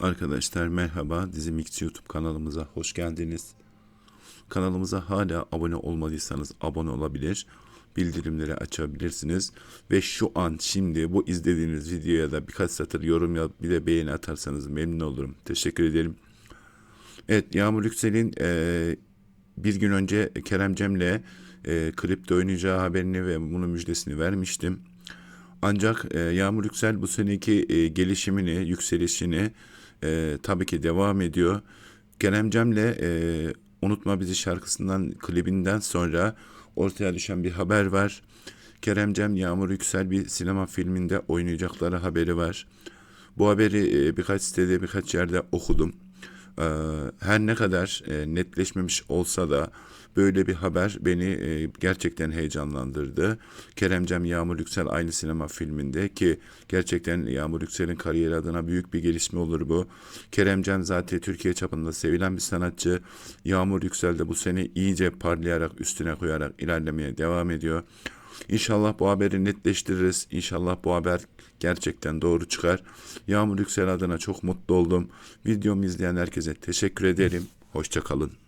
Arkadaşlar merhaba, Dizi Mix YouTube kanalımıza hoş geldiniz. Kanalımıza hala abone olmadıysanız abone olabilir, bildirimleri açabilirsiniz. Ve şu an şimdi bu izlediğiniz videoya da birkaç satır yorum yazıp bir de beğeni atarsanız memnun olurum. Teşekkür ederim. Evet, Yağmur Yüksel'in eee, bir gün önce Kerem Cem'le eee klipte oynayacağı haberini ve bunun müjdesini vermiştim. Ancak e, Yağmur Yüksel bu seneki e, gelişimini, yükselişini e, tabii ki devam ediyor. Kerem Cem'le e, Unutma Bizi şarkısından, klibinden sonra ortaya düşen bir haber var. Kerem Cem, Yağmur Yüksel bir sinema filminde oynayacakları haberi var. Bu haberi e, birkaç sitede, birkaç yerde okudum. Ee, her ne kadar e, netleşmemiş olsa da böyle bir haber beni e, gerçekten heyecanlandırdı. Kerem Cem Yağmur Yüksel aynı sinema filminde ki gerçekten Yağmur Yüksel'in kariyeri adına büyük bir gelişme olur bu. Kerem Cem zaten Türkiye çapında sevilen bir sanatçı. Yağmur Yüksel de bu sene iyice parlayarak üstüne koyarak ilerlemeye devam ediyor. İnşallah bu haberi netleştiririz. İnşallah bu haber gerçekten doğru çıkar. Yağmur Yüksel adına çok mutlu oldum. Videomu izleyen herkese teşekkür ederim. Hoşçakalın.